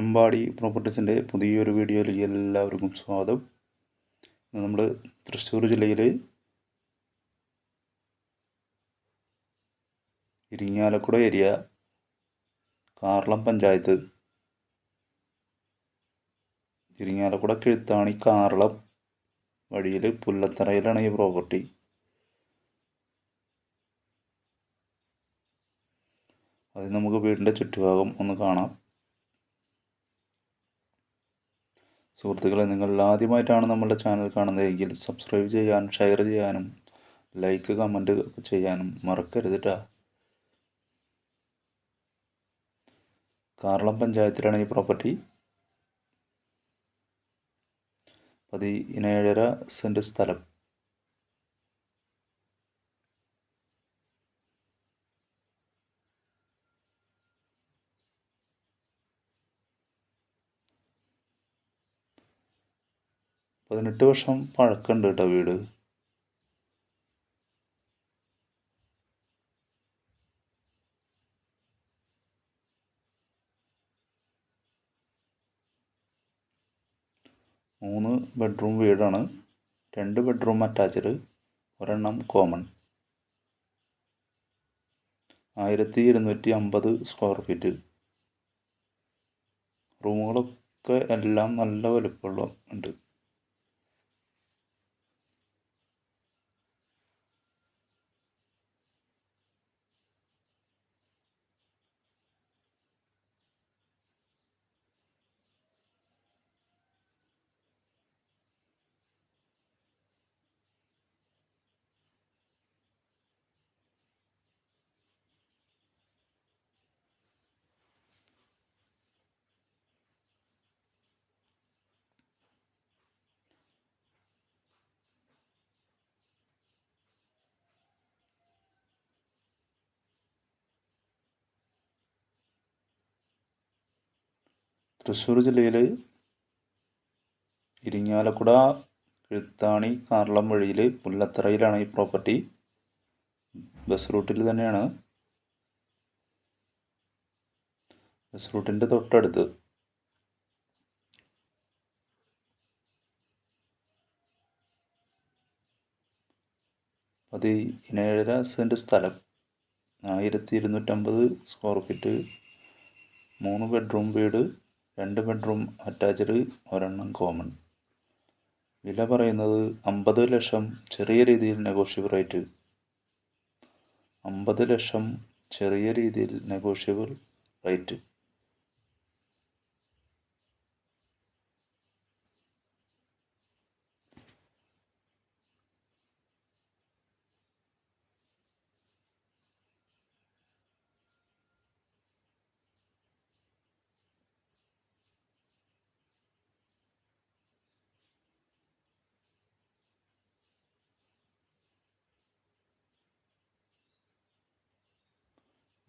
അമ്പാടി പ്രോപ്പർട്ടീസിന്റെ പുതിയൊരു വീഡിയോയിലേക്ക് എല്ലാവർക്കും സ്വാഗതം. നമ്മൾ തൃശ്ശൂർ ജില്ലയിൽ ഇരിങ്ങാലക്കുട ഏരിയ കാർളം പഞ്ചായത്ത് ഇരിങ്ങാലക്കുട കിഴുത്താണി കാർളം വഴിയിൽ പുല്ലത്തറയിലാണ് ഈ പ്രോപ്പർട്ടി. അത് നമുക്ക് വീടിന്റെ ചുറ്റുഭാഗം ഒന്ന് കാണാം. സുഹൃത്തുക്കളെ നിങ്ങൾ ആദ്യമായിട്ടാണ് നമ്മുടെ ചാനൽ കാണുന്നതെങ്കിൽ സബ്സ്ക്രൈബ് ചെയ്യാനും ഷെയർ ചെയ്യാനും ലൈക്ക് കമന്റ് ഒക്കെ ചെയ്യാനും മറക്കരുത് കേട്ടോ കാർളം പഞ്ചായത്തിലാണ് ഈ പ്രോപ്പർട്ടി പതിനേഴര സെന്റ് സ്ഥലം. പതിനെട്ട് വർഷം പഴക്കമുണ്ട് കേട്ടോ വീട്. മൂന്ന് ബെഡ്റൂം വീടാണ്. രണ്ട് ബെഡ്റൂം അറ്റാച്ച്ഡ് ഒരെണ്ണം കോമൺ ആയിരത്തി ഇരുന്നൂറ്റി അമ്പത് സ്ക്വയർ ഫീറ്റ് റൂമുകളൊക്കെ എല്ലാം നല്ല വലുപ്പമുള്ള ഉണ്ട്. തൃശ്ശൂർ ജില്ലയിൽ ഇരിങ്ങാലക്കുട എഴുത്താണി കാർളം വഴിയിൽ പുല്ലത്തറയിലാണ് ഈ പ്രോപ്പർട്ടി. ബസ് റൂട്ടിൽ തന്നെയാണ്. ബസ് റൂട്ടിന്റെ തൊട്ടടുത്ത്. പതിനേഴര സെന്റ് സ്ഥലം. ആയിരത്തി ഇരുന്നൂറ്റമ്പത് സ്ക്വയർ ഫീറ്റ് മൂന്ന് ബെഡ്റൂം വീട് രണ്ട് ബെഡ്റൂം അറ്റാച്ച്ഡ് ഒരെണ്ണം കോമൺ. വില പറയുന്നത് അമ്പത് ലക്ഷം ചെറിയ രീതിയിൽ നെഗോഷ്യബിൾ റേറ്റ്. അമ്പത് ലക്ഷം ചെറിയ രീതിയിൽ നെഗോഷ്യബിൾ റേറ്റ്.